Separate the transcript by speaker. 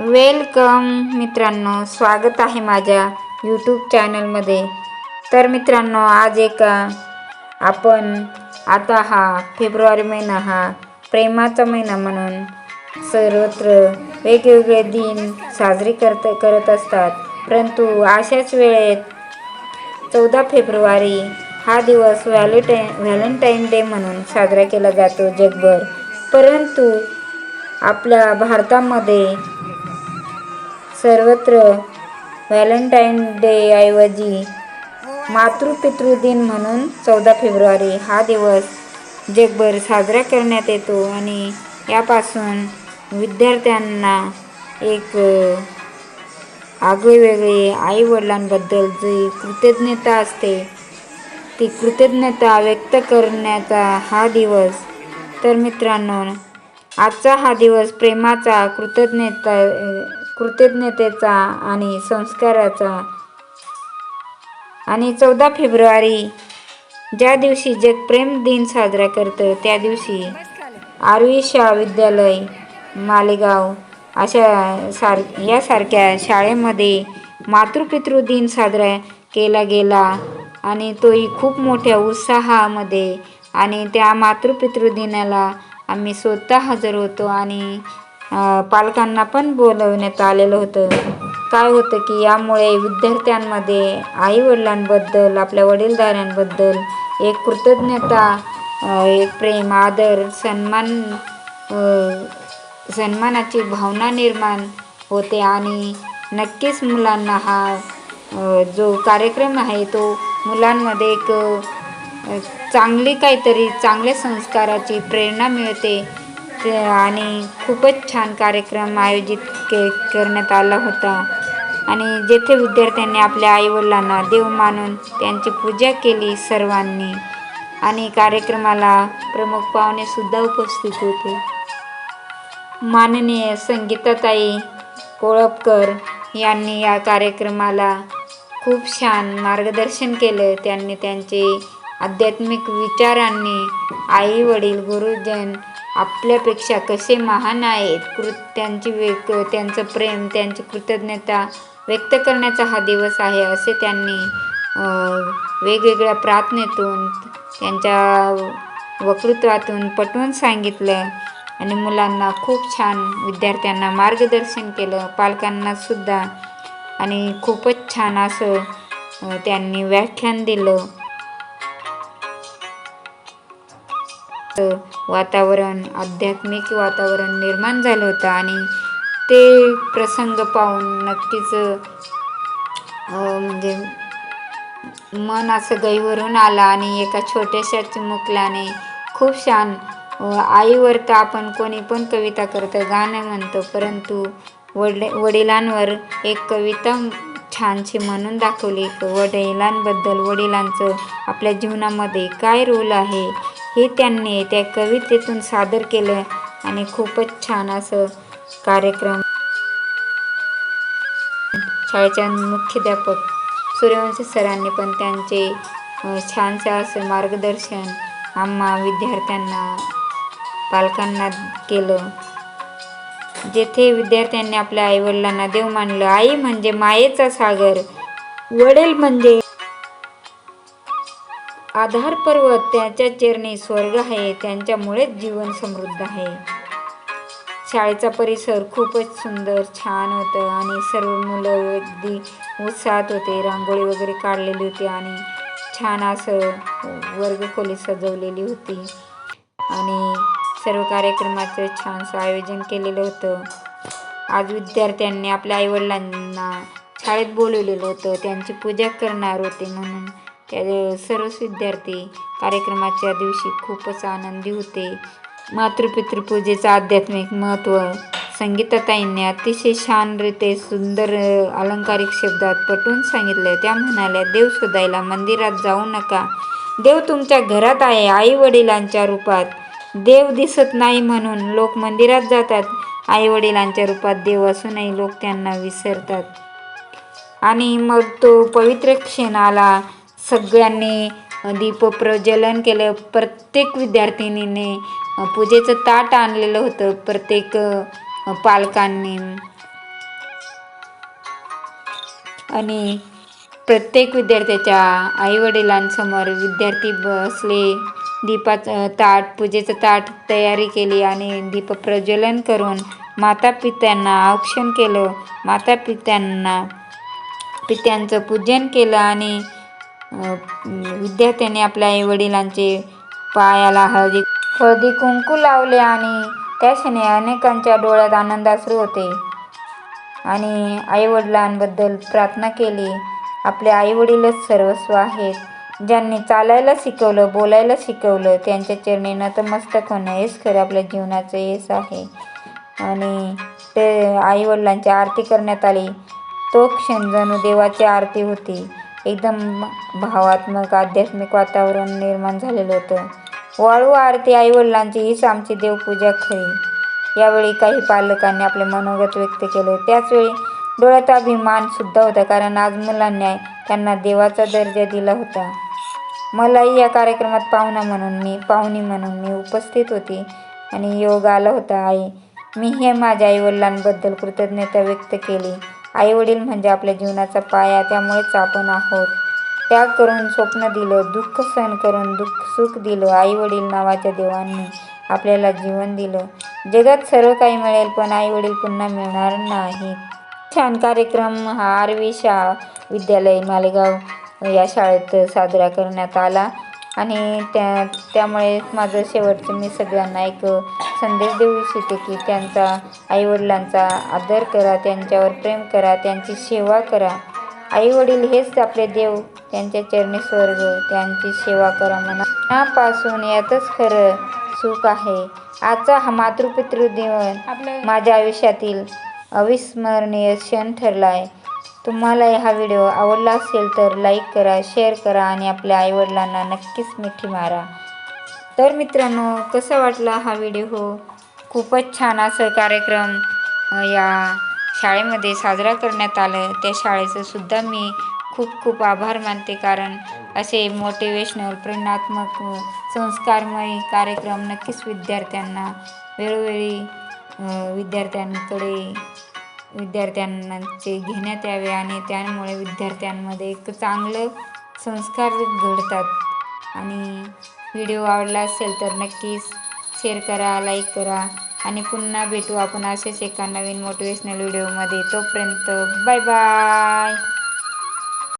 Speaker 1: Welcome मित्रांनो स्वागत आहे माझ्या यूट्यूब चॅनलमध्ये तर मित्रांनो आज एका आपण आता हा फेब्रुवारी महिना हा प्रेमाचा महिना म्हणून सर्वत्र वेगवेगळे दिन साजरे करत करत असतात. परंतु अशाच वेळेत चौदा फेब्रुवारी हा दिवस व्हॅलेंटाईन व्हॅलेंटाईन डे म्हणून साजरा केला जातो जगभर. परंतु आपल्या भारतामध्ये सर्वत्र व्हॅलेंटाईन डे ऐवजी मातृपितृ दिन म्हणून चौदा फेब्रुवारी हा दिवस जगभर साजरा करण्यात येतो आणि यापासून विद्यार्थ्यांना एक आगळेवेगळे आईवडिलांबद्दल जी कृतज्ञता असते ती कृतज्ञता व्यक्त करण्याचा हा दिवस. तर मित्रांनो आजचा हा दिवस प्रेमाचा कृतज्ञता कृतज्ञतेचा आणि संस्काराचा. आणि चौदा फेब्रुवारी ज्या दिवशी जग प्रेम दिन साजरा करतं त्या दिवशी आरवी शाळा विद्यालय मालेगाव अशा सार यासारख्या शाळेमध्ये मातृपितृ दिन साजरा केला गेला आणि तोही खूप मोठ्या उत्साहामध्ये. आणि त्या मातृपितृ दिनाला आम्ही स्वतः हजर होतो आणि पालकांना पण बोलवण्यात आलेलं होतं. काय होतं की यामुळे विद्यार्थ्यांमध्ये आईवडिलांबद्दल आपल्या वडीलधाऱ्यांबद्दल एक कृतज्ञता एक प्रेम आदर सन्मान सन्मानाची भावना निर्माण होते आणि नक्कीच मुलांना हा जो कार्यक्रम आहे तो मुलांमध्ये एक चांगली काहीतरी चांगल्या संस्काराची प्रेरणा मिळते. आणि खूपच छान कार्यक्रम आयोजित के करण्यात आला होता. आणि जेथे विद्यार्थ्यांनी आपल्या आईवडिलांना देव मानून त्यांची पूजा केली सर्वांनी आणि कार्यक्रमाला प्रमुख पाहुणेसुद्धा उपस्थित होते. माननीय संगीताताई कोळपकर यांनी या कार्यक्रमाला खूप छान मार्गदर्शन केलं. त्यांनी त्यांचे आध्यात्मिक विचारांनी आई वडील गुरुजन आपल्यापेक्षा कसे महान आहेत? कृ त्यांची वेग त्यांचं प्रेम त्यांची कृतज्ञता व्यक्त करण्याचा हा दिवस आहे असे त्यांनी वेगवेगळ्या प्रार्थनेतून त्यांच्या वक्तृत्वातून पटवून सांगितलं. आणि मुलांना खूप छान विद्यार्थ्यांना मार्गदर्शन केलं पालकांनासुद्धा आणि खूपच छान असं त्यांनी व्याख्यान दिलं. वातावरण आध्यात्मिक वातावरण निर्माण झालं होतं आणि ते प्रसंग पाहून नक्कीच म्हणजे मन असं गैवरून आलं आणि एका छोट्याशा चिमुकल्याने खूप छान आईवर तर आपण कोणी पण कविता करतं गाणं म्हणतो परंतु वडले वडिलांवर एक कविता छानशी म्हणून दाखवली वडिलांबद्दल वडिलांचं आपल्या जीवनामध्ये काय रोल आहे हे त्यांनी त्या कवितेतून सादर केलं आणि खूपच छान असं कार्यक्रम. शाळेच्या मुख्याध्यापक सूर्यवंशी सरांनी पण त्यांचे छानसं असं मार्गदर्शन आम्हा विद्यार्थ्यांना पालकांना केलं. जेथे विद्यार्थ्यांनी आपल्या आईवडिलांना देव मानलं आई म्हणजे मायेचा सागर वडील म्हणजे आधार पर्वत त्याच्या चरणी स्वर्ग आहे त्यांच्यामुळेच जीवन समृद्ध आहे. शाळेचा परिसर खूपच सुंदर छान होतं आणि सर्व मुलं अगदी उत्साहात होते. रांगोळी वगैरे काढलेली होती आणि छान असं वर्गखोली सजवलेली होती. आणि सर्व कार्यक्रमाचं छानसं आयोजन केलेलं होतं. आज विद्यार्थ्यांनी आपल्या आईवडिलांना शाळेत बोलवलेलं होतं. त्यांची पूजा करणार होते म्हणून त्या सर्वच विद्यार्थी कार्यक्रमाच्या दिवशी खूपच आनंदी होते. मातृपितृपूजेचं आध्यात्मिक महत्त्व संगीताताईंनी अतिशय छानरीते सुंदर अलंकारिक शब्दात पटवून सांगितलं. त्या म्हणाल्या देव शोधायला मंदिरात जाऊ नका. देव तुमच्या घरात आहे आई वडिलांच्या रूपात. देव दिसत नाही म्हणून लोक मंदिरात जातात. आई वडिलांच्या रूपात देव असूनही लोक त्यांना विसरतात. आणि मग तो पवित्र क्षण आला. सगळ्यांनी दीप प्रज्वलन केलं. प्रत्येक विद्यार्थिनीने पूजेचं ताट आणलेलं होतं. प्रत्येक पालकांनी. आणि प्रत्येक विद्यार्थ्याच्या आईवडिलांसमोर विद्यार्थी बसले दीपाचं ताट पूजेचं ताट तयारी केली आणि दीप प्रज्वलन करून माता पित्यांना औक्षण केलं. माता पित्यांना पित्यांचं पूजन केलं आणि विद्यार्थ्यांनी आपल्या आईवडिलांचे पायाला हळदी हळदी कुंकू लावले आणि त्या क्षणी अनेकांच्या डोळ्यात आनंदाश्रू होते. आणि आईवडिलांबद्दल प्रार्थना केली. आपले आईवडीलच सर्वस्व आहेत. ज्यांनी चालायला शिकवलं बोलायला शिकवलं त्यांच्या चरणी नतमस्तक होणं हेच खरं आपल्या जीवनाचं यश आहे. आणि ते आईवडिलांची आरती करण्यात आली. तो क्षण जणू देवाची आरती होती. एकदम भावात्मक आध्यात्मिक वातावरण निर्माण झालेलं होतं. वाळू आरती आईवडिलांची हीच आमची देवपूजा खरी. यावेळी काही पालकांनी आपले मनोगत व्यक्त केले. त्याचवेळी डोळ्यात अभिमान सुद्धा होता कारण आज मुलांनी त्यांना देवाचा दर्जा दिला होता. मलाही या कार्यक्रमात पाहुणा म्हणून मी पाहुणी म्हणून मी उपस्थित होती आणि योग आला होता. आई मी हे माझ्या आईवडिलांबद्दल कृतज्ञता व्यक्त केली. आईवडील म्हणजे आपल्या जीवनाचा पाया त्यामुळेच आपण आहोत. त्याग करून स्वप्न दिलं दुःख सहन करून दुःख सुख दिलं आईवडील नावाच्या देवांनी आपल्याला जीवन दिलं. जगात सर्व काही मिळेल पण आईवडील पुन्हा मिळणार नाही छान कार्यक्रम हा आरवी शा विद्यालय मालेगाव या शाळेत साजरा करण्यात आला. आणि त्या त्यामुळे माझं शेवटचं मी सगळ्यांना एक संदेश देऊ इच्छिते की त्यांचा आईवडिलांचा आदर करा त्यांच्यावर प्रेम करा त्यांची सेवा करा. आईवडील हेच आपले देव त्यांच्या चरणी स्वर्ग त्यांची सेवा करा मनापासून यातच खरं सुख आहे. आजचा हा मातृपितृ दिवन माझ्या आयुष्यातील अविस्मरणीय क्षण ठरला आहे तुम्हाला हा व्हिडिओ आवडला असेल तर लाईक करा शेअर करा आणि आपल्या आईवडिलांना नक्कीच मिठी मारा. तर मित्रांनो कसा वाटला हा व्हिडिओ हो, खूपच छान असं कार्यक्रम या शाळेमध्ये साजरा करण्यात आलं. त्या शाळेचं सुद्धा मी खूप खूप आभार मानते कारण असे मोटिवेशनल प्रेरणात्मक संस्कारमय कार्यक्रम नक्कीच विद्यार्थ्यांना वेळोवेळी विद्यार्थ्यांकडे विद्यार्थ्यांचे घेण्यात यावे आणि त्यामुळे विद्यार्थ्यांमध्ये एक चांगलं संस्कार घडतात. आणि व्हिडिओ आवडला असेल तर नक्कीच शेअर करा लाईक करा. आणि पुन्हा भेटू आपण असेच एका नवीन मोटिवेशनल व्हिडिओमध्ये तोपर्यंत बाय बाय